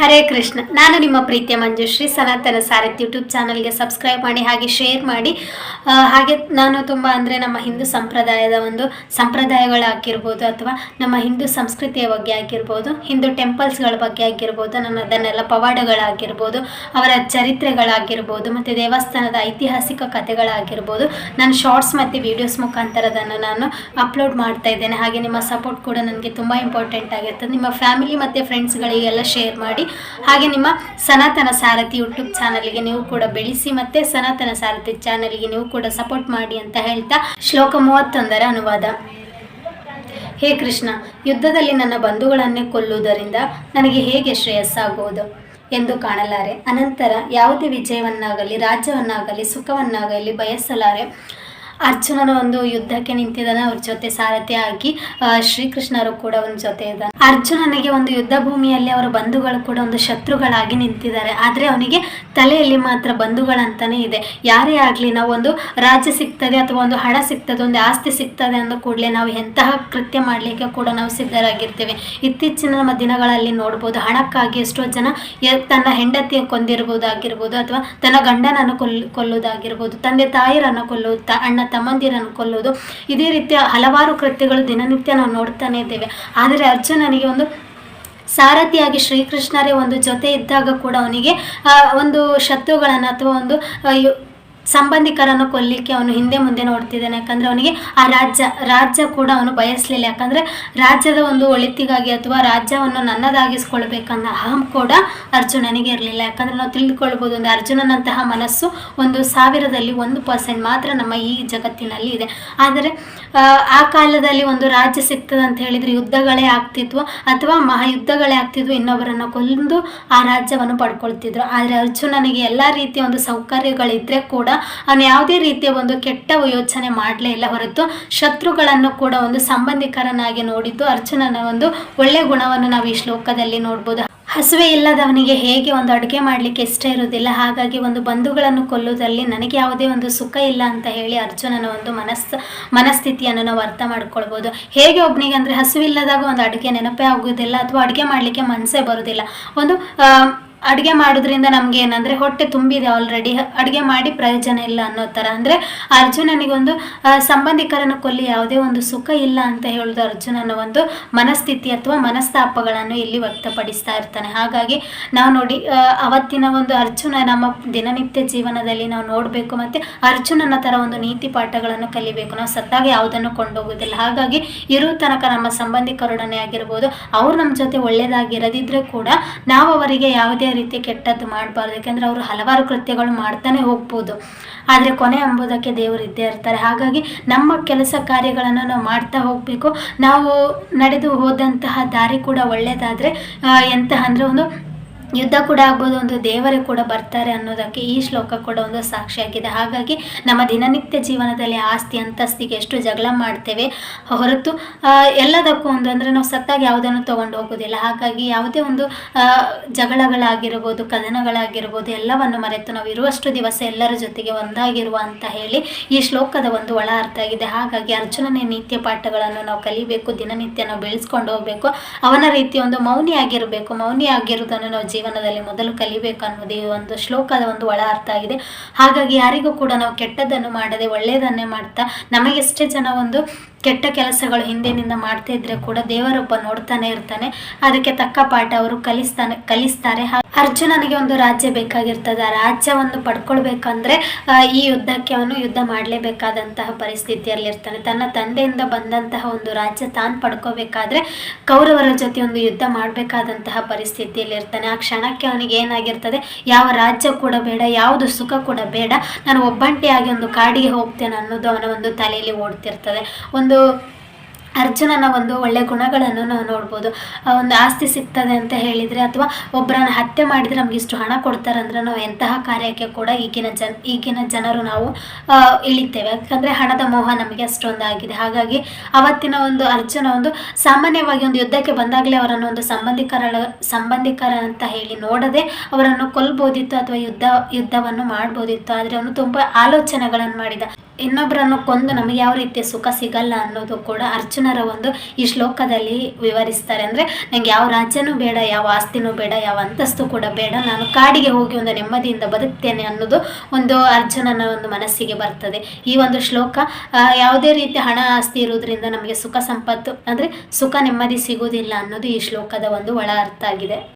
ಹರೇ ಕೃಷ್ಣ. ನಾನು ನಿಮ್ಮ ಪ್ರೀತಿಯ ಮಂಜುಶ್ರೀ. ಸನಾತನ ಸಾರಥಿ ಯೂಟ್ಯೂಬ್ ಚಾನಲ್ಗೆ ಸಬ್ಸ್ಕ್ರೈಬ್ ಮಾಡಿ, ಹಾಗೆ ಶೇರ್ ಮಾಡಿ. ಹಾಗೆ ನಾನು ತುಂಬ ಅಂದರೆ ನಮ್ಮ ಹಿಂದೂ ಸಂಪ್ರದಾಯದ ಒಂದು ಸಂಪ್ರದಾಯಗಳಾಗಿರ್ಬೋದು ಅಥವಾ ನಮ್ಮ ಹಿಂದೂ ಸಂಸ್ಕೃತಿಯ ಬಗ್ಗೆ ಆಗಿರ್ಬೋದು, ಹಿಂದೂ ಟೆಂಪಲ್ಸ್ಗಳ ಬಗ್ಗೆ ಆಗಿರ್ಬೋದು ನಾನು ಅದನ್ನೆಲ್ಲ ಪವಾಡಗಳಾಗಿರ್ಬೋದು, ಅವರ ಚರಿತ್ರೆಗಳಾಗಿರ್ಬೋದು, ಮತ್ತು ದೇವಸ್ಥಾನದ ಐತಿಹಾಸಿಕ ಕಥೆಗಳಾಗಿರ್ಬೋದು ನಾನು ಶಾರ್ಟ್ಸ್ ಮತ್ತು ವಿಡಿಯೋಸ್ ಮುಖಾಂತರದನ್ನು ನಾನು ಅಪ್ಲೋಡ್ ಮಾಡ್ತಾ ಇದ್ದೇನೆ. ಹಾಗೆ ನಿಮ್ಮ ಸಪೋರ್ಟ್ ಕೂಡ ನನಗೆ ತುಂಬ ಇಂಪಾರ್ಟೆಂಟ್ ಆಗಿರ್ತದೆ. ನಿಮ್ಮ ಫ್ಯಾಮಿಲಿ ಮತ್ತು ಫ್ರೆಂಡ್ಸ್ಗಳಿಗೆಲ್ಲ ಶೇರ್ ಮಾಡಿ ಹಾಗೆ ನಿಮ್ಮ ಸನಾತನ ಸಾರಥಿ ಯೂಟ್ಯೂಬ್ ಚಾನಲ್ಗೆ ನೀವು ಕೂಡ ಬೆಳೆಸಿ ಮತ್ತೆ ಸನಾತನ ಸಾರಥಿ ಚಾನಲ್ಗೆ ನೀವು ಕೂಡ ಸಪೋರ್ಟ್ ಮಾಡಿ ಅಂತ ಹೇಳ್ತಾ ಶ್ಲೋಕ ಮೂವತ್ತೊಂದರ ಅನುವಾದ. ಹೇ ಕೃಷ್ಣ, ಯುದ್ಧದಲ್ಲಿ ನನ್ನ ಬಂಧುಗಳನ್ನೇ ಕೊಲ್ಲುವುದರಿಂದ ನನಗೆ ಹೇಗೆ ಶ್ರೇಯಸ್ಸಾಗುವುದು? ಎಂದು ಕಾಣಲಾರೆ. ಅನಂತರ ಯಾವುದೇ ವಿಜಯವನ್ನಾಗಲಿ, ರಾಜ್ಯವನ್ನಾಗಲಿ, ಸುಖವನ್ನಾಗಲಿ ಬಯಸಲಾರೆ. ಅರ್ಜುನನ ಒಂದು ಯುದ್ಧಕ್ಕೆ ನಿಂತಿದ್ದಾನೆ, ಅವ್ರ ಜೊತೆ ಸಾರಥಿ ಆಗಿ ಶ್ರೀಕೃಷ್ಣರು ಕೂಡ ಒಂದು ಜೊತೆ ಇದ್ದಾನೆ ಅರ್ಜುನನಿಗೆ ಒಂದು ಯುದ್ಧ ಭೂಮಿಯಲ್ಲಿ ಅವರ ಬಂಧುಗಳು ಕೂಡ ಒಂದು ಶತ್ರುಗಳಾಗಿ ನಿಂತಿದ್ದಾರೆ. ಆದರೆ ಅವನಿಗೆ ತಲೆಯಲ್ಲಿ ಮಾತ್ರ ಬಂಧುಗಳಂತಾನೆ ಇದೆ. ಯಾರೇ ಆಗಲಿ ನಾವು ಒಂದು ರಾಜ್ಯ ಸಿಗ್ತದೆ ಅಥವಾ ಒಂದು ಹಣ ಸಿಗ್ತದೆ, ಒಂದು ಆಸ್ತಿ ಸಿಗ್ತದೆ ಅಂದ ಕೂಡಲೇ ನಾವು ಎಂತಹ ಕೃತ್ಯ ಮಾಡಲಿಕ್ಕೆ ಕೂಡ ನಾವು ಸಿದ್ಧರಾಗಿರ್ತೇವೆ. ಇತ್ತೀಚಿನ ನಮ್ಮ ದಿನಗಳಲ್ಲಿ ನೋಡ್ಬೋದು, ಹಣಕ್ಕಾಗಿ ಎಷ್ಟೋ ಜನ ತನ್ನ ಹೆಂಡತಿಯ ಕೊಂದಿರ್ಬೋದಾಗಿರ್ಬೋದು ಅಥವಾ ತನ್ನ ಗಂಡನನ್ನು ಕೊಲ್, ಕೊಲ್ಲುವುದಾಗಿರ್ಬೋದು, ತಂದೆ ತಾಯಿರನ್ನು ಕೊಲ್ಲುವುದು, ತ- ಅಣ್ಣ ತಮ್ಮಂದಿರನ್ನು ಕೊಲ್ಲುವುದು. ಇದೇ ರೀತಿಯ ಹಲವಾರು ಕೃತ್ಯಗಳು ದಿನನಿತ್ಯ ನಾವು ನೋಡ್ತಾನೆ ಇದ್ದೇವೆ. ಆದರೆ ಅರ್ಜುನನಿಗೆ ಒಂದು ಸಾರಥಿಯಾಗಿ ಶ್ರೀಕೃಷ್ಣರೇ ಒಂದು ಜೊತೆ ಇದ್ದಾಗ ಕೂಡ ಅವನಿಗೆ ಒಂದು ಶತ್ರುಗಳನ್ನು ಅಥವಾ ಒಂದು ಸಂಬಂಧಿಕರನ್ನು ಕೊಲ್ಲಿಕ್ಕೆ ಅವನು ಹಿಂದೆ ಮುಂದೆ ನೋಡ್ತಿದ್ದಾನೆ. ಯಾಕಂದ್ರೆ ಅವನಿಗೆ ಆ ರಾಜ್ಯ ರಾಜ್ಯ ಕೂಡ ಅವನು ಬಯಸಲಿಲ್ಲ. ಯಾಕಂದ್ರೆ ರಾಜ್ಯದ ಒಂದು ಒಳಿತಿಗಾಗಿ ಅಥವಾ ರಾಜ್ಯವನ್ನು ನನ್ನದಾಗಿಸ್ಕೊಳ್ಬೇಕನ್ನೋ ಅಹಂ ಕೂಡ ಅರ್ಜುನನಿಗೆ ಇರಲಿಲ್ಲ. ಯಾಕಂದ್ರೆ ನಾವು ತಿಳಿದುಕೊಳ್ಬೋದು ಒಂದು ಅರ್ಜುನನಂತಹ ಮನಸ್ಸು ಒಂದು ಸಾವಿರದಲ್ಲಿ ಒಂದು ಪರ್ಸೆಂಟ್ ಮಾತ್ರ ನಮ್ಮ ಈ ಜಗತ್ತಿನಲ್ಲಿ ಇದೆ. ಆದರೆ ಆ, ಕಾಲದಲ್ಲಿ ಒಂದು ರಾಜ್ಯ ಸಿಗ್ತದೆ ಅಂತ ಹೇಳಿದ್ರೆ ಯುದ್ಧಗಳೇ ಆಗ್ತಿತ್ತು ಅಥವಾ ಮಹಾಯುದ್ಧಗಳೇ ಆಗ್ತಿದ್ವು ಇನ್ನೊಬ್ಬರನ್ನು ಕೊಂದು ಆ ರಾಜ್ಯವನ್ನು ಪಡ್ಕೊಳ್ತಿದ್ರು. ಆದರೆ ಅರ್ಜುನನಿಗೆ ಎಲ್ಲ ರೀತಿಯ ಒಂದು ಸೌಕರ್ಯಗಳಿದ್ರೆ ಕೂಡ ಅವನು ಯಾವುದೇ ರೀತಿಯ ಒಂದು ಕೆಟ್ಟ ಯೋಚನೆ ಮಾಡಲೇ ಇಲ್ಲ. ಹೊರತು ಶತ್ರುಗಳನ್ನು ಕೂಡ ಒಂದು ಸಂಬಂಧಿಕರನ್ನಾಗಿ ನೋಡಿದ್ದು ಅರ್ಜುನನ ಒಂದು ಒಳ್ಳೆ ಗುಣವನ್ನು ನಾವು ಈ ಶ್ಲೋಕದಲ್ಲಿ ನೋಡ್ಬೋದು. ಹಸುವೆ ಇಲ್ಲದವನಿಗೆ ಹೇಗೆ ಒಂದು ಅಡುಗೆ ಮಾಡಲಿಕ್ಕೆ ಇಷ್ಟ ಇರುವುದಿಲ್ಲ. ಹಾಗಾಗಿ ಒಂದು ಬಂಧುಗಳನ್ನು ಕೊಲ್ಲುವುದರಲ್ಲಿ ನನಗೆ ಯಾವುದೇ ಒಂದು ಸುಖ ಇಲ್ಲ ಅಂತ ಹೇಳಿ ಅರ್ಜುನನ ಒಂದು ಮನಸ್ ಮನಸ್ಥಿತಿಯನ್ನು ನಾವು ಅರ್ಥ ಮಾಡ್ಕೊಳ್ಬೋದು. ಹೇಗೆ ಒಬ್ಬನಿಗೆ ಅಂದರೆ ಹಸುವಿಲ್ಲದಾಗ ಒಂದು ಅಡುಗೆ ನೆನಪೇ ಆಗೋದಿಲ್ಲ ಅಥವಾ ಅಡುಗೆ ಮಾಡಲಿಕ್ಕೆ ಮನಸ್ಸೇ ಬರೋದಿಲ್ಲ ಒಂದು ಅಡುಗೆ ಮಾಡೋದ್ರಿಂದ ನಮ್ಗೆ ಏನಂದ್ರೆ ಹೊಟ್ಟೆ ತುಂಬಿದೆ ಆಲ್ರೆಡಿ ಅಡುಗೆ ಮಾಡಿ ಪ್ರಯೋಜನ ಇಲ್ಲ ಅನ್ನೋ ಥರ ಅಂದರೆ ಅರ್ಜುನನಿಗೊಂದು ಸಂಬಂಧಿಕರನ್ನು ಕೊಲ್ಲಿ ಯಾವುದೇ ಒಂದು ಸುಖ ಇಲ್ಲ ಅಂತ ಹೇಳೋದು ಅರ್ಜುನನ ಒಂದು ಮನಸ್ಥಿತಿ ಅಥವಾ ಮನಸ್ತಾಪಗಳನ್ನು ಇಲ್ಲಿ ವ್ಯಕ್ತಪಡಿಸ್ತಾ ಇರ್ತಾನೆ. ಹಾಗಾಗಿ ನಾವು ನೋಡಿ ಅವತ್ತಿನ ಒಂದು ಅರ್ಜುನ ನಮ್ಮ ದಿನನಿತ್ಯ ಜೀವನದಲ್ಲಿ ನಾವು ನೋಡಬೇಕು ಮತ್ತು ಅರ್ಜುನನ ಥರ ಒಂದು ನೀತಿ ಪಾಠಗಳನ್ನು ಕಲಿಬೇಕು. ನಾವು ಸತ್ತಾಗ ಯಾವುದನ್ನು ಕೊಂಡೋಗೋದಿಲ್ಲ. ಹಾಗಾಗಿ ಇರೋ ತನಕ ನಮ್ಮ ಸಂಬಂಧಿಕರೊಡನೆ ಆಗಿರ್ಬೋದು, ಅವ್ರು ನಮ್ಮ ಜೊತೆ ಒಳ್ಳೆಯದಾಗಿರದಿದ್ರೆ ಕೂಡ ನಾವು ಅವರಿಗೆ ಯಾವುದೇ ರೀತಿ ಕೆಟ್ಟದ್ದು ಮಾಡಬಾರ್ದು. ಯಾಕೆಂದರೆ ಅವರು ಹಲವಾರು ಕೃತ್ಯಗಳು ಮಾಡ್ತಾನೆ ಹೋಗ್ಬೋದು. ಆದರೆ ಕೊನೆ ಎಂಬುದಕ್ಕೆ ದೇವರು ಇದ್ದೇ ಇರ್ತಾರೆ. ಹಾಗಾಗಿ ನಮ್ಮ ಕೆಲಸ ಕಾರ್ಯಗಳನ್ನು ನಾವು ಮಾಡ್ತಾ ಹೋಗಬೇಕು. ನಾವು ನಡೆದು ಹೋದಂತಹ ದಾರಿ ಕೂಡ ಒಳ್ಳೆಯದಾದರೆ ಎಂತಹ ಅಂದರೆ ಒಂದು ಯುದ್ಧ ಕೂಡ ಆಗ್ಬೋದು, ಒಂದು ದೇವರೇ ಕೂಡ ಬರ್ತಾರೆ ಅನ್ನೋದಕ್ಕೆ ಈ ಶ್ಲೋಕ ಕೂಡ ಒಂದು ಸಾಕ್ಷಿಯಾಗಿದೆ. ಹಾಗಾಗಿ ನಮ್ಮ ದಿನನಿತ್ಯ ಜೀವನದಲ್ಲಿ ಆಸ್ತಿ, ಅಂತಸ್ತಿಗೆ ಎಷ್ಟು ಜಗಳ ಮಾಡ್ತೇವೆ ಹೊರತು ಎಲ್ಲದಕ್ಕೂ ಒಂದು ಅಂದರೆ ನಾವು ಸತ್ತಾಗಿ ಯಾವುದನ್ನು ತೊಗೊಂಡು ಹೋಗೋದಿಲ್ಲ ಹಾಗಾಗಿ ಯಾವುದೇ ಒಂದು ಜಗಳಗಳಾಗಿರ್ಬೋದು, ಕದನಗಳಾಗಿರ್ಬೋದು, ಎಲ್ಲವನ್ನು ಮರೆತು ನಾವು ಇರುವಷ್ಟು ದಿವಸ ಎಲ್ಲರ ಜೊತೆಗೆ ಒಂದಾಗಿರುವ ಅಂತ ಹೇಳಿ ಈ ಶ್ಲೋಕದ ಒಂದು ಒಳ ಅರ್ಥ ಆಗಿದೆ. ಹಾಗಾಗಿ ಅರ್ಜುನನೇ ನಿತ್ಯ ಪಾಠಗಳನ್ನು ನಾವು ಕಲಿಬೇಕು, ದಿನನಿತ್ಯ ನಾವು ಬೆಳೆಸ್ಕೊಂಡು ಹೋಗಬೇಕು. ಅವನ ರೀತಿ ಒಂದು ಮೌನಿಯಾಗಿರಬೇಕು ಮೌನಿಯಾಗಿರುವುದನ್ನು ನಾವು ಜೀವನದಲ್ಲಿ ಮೊದಲು ಕಲಿಬೇಕು ಅನ್ನೋದು ಈ ಒಂದು ಶ್ಲೋಕದ ಒಂದು ಒಳ ಅರ್ಥ ಆಗಿದೆ. ಹಾಗಾಗಿ ಯಾರಿಗೂ ಕೂಡ ನಾವು ಕೆಟ್ಟದ್ದನ್ನು ಮಾಡದೆ ಒಳ್ಳೆಯದನ್ನೇ ಮಾಡ್ತಾ ನಮಗೆಷ್ಟೇ ಜನ ಒಂದು ಕೆಟ್ಟ ಕೆಲಸಗಳು ಹಿಂದಿನಿಂದ ಮಾಡ್ತಾ ಇದ್ರೆ ಕೂಡ ದೇವರೊಬ್ಬ ನೋಡ್ತಾನೆ ಇರ್ತಾನೆ. ಅದಕ್ಕೆ ತಕ್ಕ ಪಾಠ ಅವರು ಕಲಿಸ್ತಾನೆ, ಕಲಿಸ್ತಾರೆ. ಅರ್ಜುನನಿಗೆ ಒಂದು ರಾಜ್ಯ ಬೇಕಾಗಿರ್ತದೆ. ಆ ರಾಜ್ಯವನ್ನು ಪಡ್ಕೊಳ್ಬೇಕಂದ್ರೆ ಈ ಯುದ್ಧಕ್ಕೆ ಅವನು ಯುದ್ಧ ಮಾಡಲೇಬೇಕಾದಂತಹ ಪರಿಸ್ಥಿತಿಯಲ್ಲಿರ್ತಾನೆ ತನ್ನ ತಂದೆಯಿಂದ ಬಂದಂತಹ ಒಂದು ರಾಜ್ಯ ತಾನು ಪಡ್ಕೋಬೇಕಾದ್ರೆ, ಕೌರವರ ಜೊತೆ ಒಂದು ಯುದ್ಧ ಮಾಡಬೇಕಾದಂತಹ ಪರಿಸ್ಥಿತಿಯಲ್ಲಿ ಇರ್ತಾನೆ. ಆ ಕ್ಷಣಕ್ಕೆ ಅವನಿಗೆ ಏನಾಗಿರ್ತದೆ, ಯಾವ ರಾಜ್ಯ ಕೂಡ ಬೇಡ, ಯಾವುದು ಸುಖ ಕೂಡ ಬೇಡ. ನಾನು ಒಬ್ಬಂಟಿಯಾಗಿ ಒಂದು ಕಾಡಿಗೆ ಹೋಗ್ತೇನೆ ಅನ್ನೋದು ಅವನ ಒಂದು ತಲೆಯಲ್ಲಿ ಓಡ್ತಿರ್ತದೆ. ಅರ್ಜುನನ ಒಂದು ಒಳ್ಳೆ ಗುಣಗಳನ್ನು ನಾವು ನೋಡ್ಬೋದು. ಆ ಒಂದು ಆಸ್ತಿ ಸಿಗ್ತದೆ ಅಂತ ಹೇಳಿದರೆ ಅಥವಾ ಒಬ್ಬರನ್ನ ಹತ್ಯೆ ಮಾಡಿದರೆ ನಮ್ಗೆ ಇಷ್ಟು ಹಣ ಕೊಡ್ತಾರಂದ್ರೆ ನಾವು ಎಂತಹ ಕಾರ್ಯಕ್ಕೆ ಕೂಡ ಈಗಿನ ಜನ, ಈಗಿನ ಜನರು ನಾವು ಇಳಿತೇವೆ. ಯಾಕಂದರೆ ಹಣದ ಮೋಹ ನಮಗೆ ಅಷ್ಟೊಂದಾಗಿದೆ. ಹಾಗಾಗಿ ಅವತ್ತಿನ ಒಂದು ಅರ್ಜುನ ಒಂದು ಸಾಮಾನ್ಯವಾಗಿ ಒಂದು ಯುದ್ಧಕ್ಕೆ ಬಂದಾಗಲೇ ಅವರನ್ನು ಒಂದು ಸಂಬಂಧಿಕರ ಸಂಬಂಧಿಕರ ಅಂತ ಹೇಳಿ ನೋಡದೆ ಅವರನ್ನು ಕೊಲ್ಬೋದಿತ್ತು ಅಥವಾ ಯುದ್ಧ, ಯುದ್ಧವನ್ನು ಮಾಡ್ಬೋದಿತ್ತು. ಆದರೆ ಅವನು ತುಂಬ ಆಲೋಚನೆಗಳನ್ನು ಮಾಡಿದ. ಇನ್ನೊಬ್ಬರನ್ನು ಕೊಂದು ನಮಗೆ ಯಾವ ರೀತಿಯ ಸುಖ ಸಿಗಲ್ಲ ಅನ್ನೋದು ಕೂಡ ಅರ್ಜುನರ ಒಂದು ಈ ಶ್ಲೋಕದಲ್ಲಿ ವಿವರಿಸ್ತಾರೆ. ಅಂದರೆ ನನಗೆ ಯಾವ ರಾಜ್ಯನೂ ಬೇಡ, ಯಾವ ಆಸ್ತಿನೂ ಬೇಡ, ಯಾವ ಅಂತಸ್ತು ಕೂಡ ಬೇಡ, ನಾನು ಕಾಡಿಗೆ ಹೋಗಿ ಒಂದು ನೆಮ್ಮದಿಯಿಂದ ಬದುಕ್ತೇನೆ ಅನ್ನೋದು ಒಂದು ಅರ್ಜುನನ ಒಂದು ಮನಸ್ಸಿಗೆ ಬರ್ತದೆ. ಈ ಒಂದು ಶ್ಲೋಕ ಯಾವುದೇ ರೀತಿ ಹಣ ಆಸ್ತಿ ಇರುವುದರಿಂದ ನಮಗೆ ಸುಖ ಸಂಪತ್ತು, ಅಂದರೆ ಸುಖ ನೆಮ್ಮದಿ ಸಿಗುವುದಿಲ್ಲ ಅನ್ನೋದು ಈ ಶ್ಲೋಕದ ಒಂದು ಒಳ ಅರ್ಥ ಆಗಿದೆ.